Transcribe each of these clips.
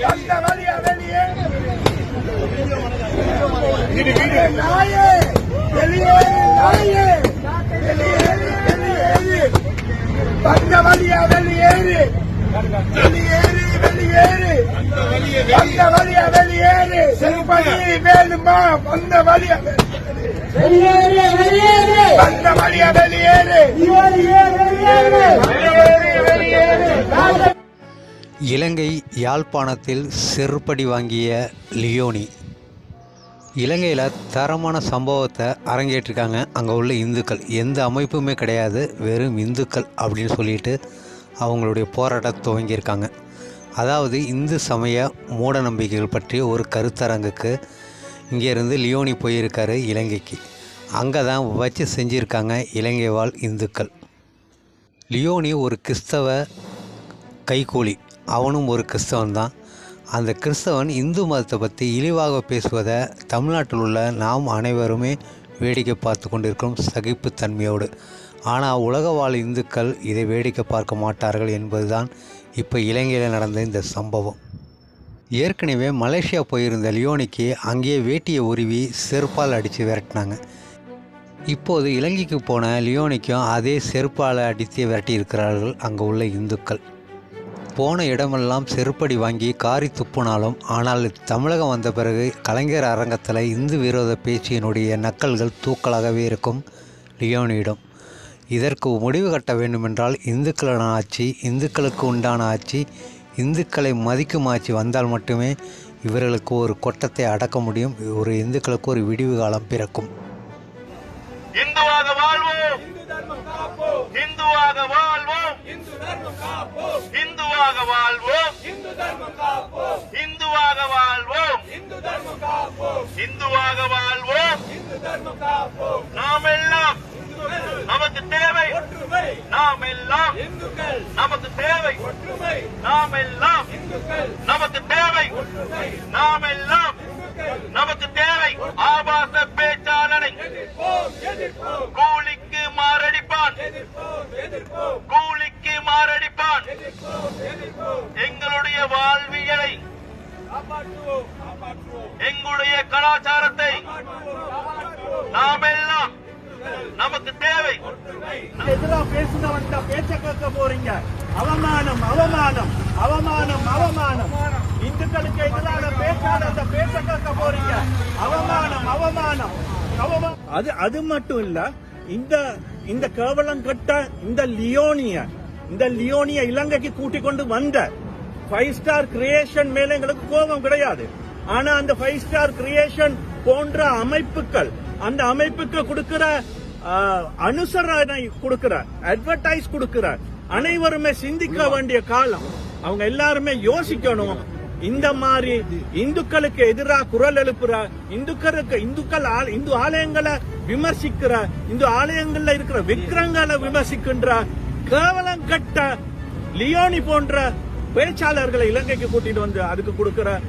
வந்த வழியா வெளியே. நாயே. வெளியேறு நாயே. வெளியேறு வெளியேறு வந்த வழியா வெளியேறு. வெளியேறு வெளியேறு. வந்த வழியா வெளியேறு. செருப்படி வேணுமா? வந்த வழியா வெளியேறு. வெளியேறு வந்த வழியா வெளியேறு. வெளியேறு வெளியேறு? வெளியேறு. இலங்கை யாழ்ப்பாணத்தில் செருப்படி வாங்கிய லியோனி. இலங்கையில் தரமான சம்பவத்தை அரங்கேற்றிருக்காங்க. அங்கே உள்ள இந்துக்கள். எந்த அமைப்புமே கிடையாது. வெறும் இந்துக்கள் அப்படின்னு சொல்லிட்டு அவங்களுடைய போராட்டத்தை துவங்கியிருக்காங்க. அதாவது இந்து சமய மூட நம்பிக்கைகள் பற்றிய ஒரு கருத்தரங்குக்கு இங்கேருந்து லியோனி போயிருக்காரு இலங்கைக்கு. அங்கே தான் வச்சு செஞ்சுருக்காங்க இலங்கை வாழ் இந்துக்கள். லியோனி ஒரு கிறிஸ்தவ கைகூலி. அவனும் ஒரு கிறிஸ்தவன் தான் அந்த கிறிஸ்தவன் இந்து மதத்தை பற்றி இழிவாக பேசுவதை தமிழ்நாட்டில் உள்ள நாம் அனைவருமே வேடிக்கை பார்த்து கொண்டிருக்கிறோம் சகிப்புத்தன்மையோடு. ஆனால் உலக வாழ் இந்துக்கள் இதை வேடிக்கை பார்க்க மாட்டார்கள் என்பதுதான் இப்போ இலங்கையில் நடந்த இந்த சம்பவம். ஏற்கனவே மலேசியா போயிருந்த லியோனிக்கு அங்கேயே வேட்டியை உருவி செருப்பால் அடித்து விரட்டினாங்க. இப்போது இலங்கைக்கு போன லியோனிக்கும் அதே செருப்பால் அடித்து விரட்டியிருக்கிறார்கள் அங்கே உள்ள இந்துக்கள். போன இடமெல்லாம் செருப்படி வாங்கி காரி துப்புனாலும் ஆனால் தமிழகம் வந்த பிறகு கலைஞர் அரங்கத்தில் இந்து விரோத பேச்சியினுடைய நக்கல்கள் தூக்கலாகவே இருக்கும் லியோனியிடம் இதற்கு முடிவு கட்ட வேண்டுமென்றால் இந்துக்களான ஆட்சி இந்துக்களுக்கு உண்டான ஆட்சி இந்துக்களை மதிக்கும் ஆட்சி வந்தால் மட்டுமே இவர்களுக்கு ஒரு கொட்டத்தை அடக்க முடியும் ஒரு இந்துக்களுக்கு ஒரு விடிவு காலம் பிறக்கும். இந்துவாக வாழ்வோம். இந்துவாக வாழ்வோம். இந்துவாக வாழ்வோம். இந்துவாக வாழ்வோம். இந்துவாக வாழ்வோம். நாம் எல்லாம் நமக்கு தேவை. நாம் எல்லாம் நமக்கு தேவை. நாம் எல்லாம் நமக்கு தேவை. நாம் எல்லாம் நமக்கு தேவை. ஆபாச பேச்சாளனை. எங்களுடைய கலாச்சாரத்தை நாம் எல்லாம் நமக்கு தேவை. எதிரா பேசினவன்ட்ட பேச்ச கேட்க போறீங்க. அவமானம் அவமானம் அவமானம் அவமானம். இந்துக்களுக்கு எதிரான பேச்சாளர் அந்த பேச்ச கேட்க போறீங்க. அவமானம் அவமானம் அவமானம். அது அது மட்டும் இல்ல இந்த இந்த கேவலம் கட்ட இந்த லியோனிய இந்த லியோனிய இலங்கைக்கு கூட்டிக் கொண்டு வந்த ஃபைவ் ஸ்டார் கிரியேஷன் மேல எங்களுக்கு கோபம் கிடையாது. ஆனா அந்த ஃபைவ் ஸ்டார் கிரியேஷன் போன்ற அமைப்புகள் அந்த அமைப்புக்கு கொடுக்கிற அனுசரணை கொடுக்கிற அட்வர்டைஸ் கொடுக்கிற அனைவருமே சிந்திக்க வேண்டிய காலம். அவங்க எல்லாருமே யோசிக்கணும். இந்த மாதிரி இந்துக்களுக்கு எதிராக குரல் எழுப்புற இந்துக்களுக்கு இந்துக்கள் இந்து ஆலயங்களை விமர்சிக்கிற இந்து ஆலயங்கள்ல இருக்கிற விக்கிரங்களை விமர்சிக்கின்ற கேவலம் கட்ட லியோனி போன்ற பேச்சாளர்களை இலங்கைக்கு கூட்டிட்டு வந்து அதுக்கு கொடுக்கிற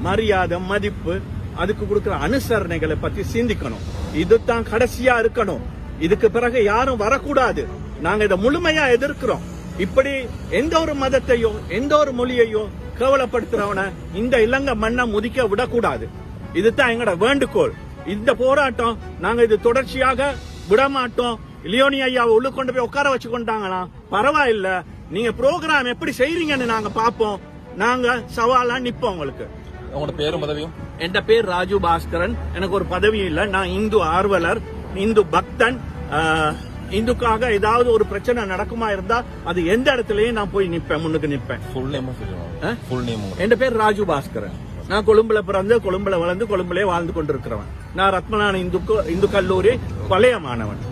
மரியாதை மதிப்பு அதுக்கு கொடுக்கிற அனுசரணைகளை பத்தி சிந்திக்கணும். இதுதான் கடைசியா இருக்கணும். இதுக்கு பிறகு யாரும் வரக்கூடாது. நாங்க இதை முழுமையா எதிர்க்கிறோம். இப்படி எந்த ஒரு மதத்தையும் எந்த ஒரு மொழியையும் கேவலப்படுத்துறவன இந்த இலங்கை மண்ணை முதிக்க விடக்கூடாது. இதுதான் எங்களோட வேண்டுகோள். இந்த போராட்டம் நாங்க இது தொடர்ச்சியாக விடமாட்டோம். லியோனி ஐயாவை உள்ள கொண்டு போய் உட்கார வச்சு கொண்டாங்கன்னா பரவாயில்ல. நீங்க ப்ரோக்ராம் எப்படி செய்றீங்கன்னு நாங்க பாப்போம் நாங்க சவாலா நிப்போம் உங்களுக்கு. உங்களோட பேரும் பதவியும்? என் பேர் ராஜு பாஸ்கரன். எனக்கு ஒரு பதவி இல்ல. நான் இந்து ஆர்வலர் இந்து பக்தன். இந்துக்காக ஏதாவது ஒரு பிரச்சனை நடக்குமா இருந்தா அது எந்த இடத்துலயும் நான் போய் நிப்பேன் முன்னுக்கு நிப்பேன். ஃபுல் ஃபுல் நேம் என் பேர் ராஜு பாஸ்கரன். நான் கொழும்புல பிறந்து கொழும்புல வளர்ந்து கொழும்புலே வாழ்ந்து கொண்டிருக்கிறவன். நான் ரத்மநாத இந்து இந்து கல்லூரி பழைய மாணவன்.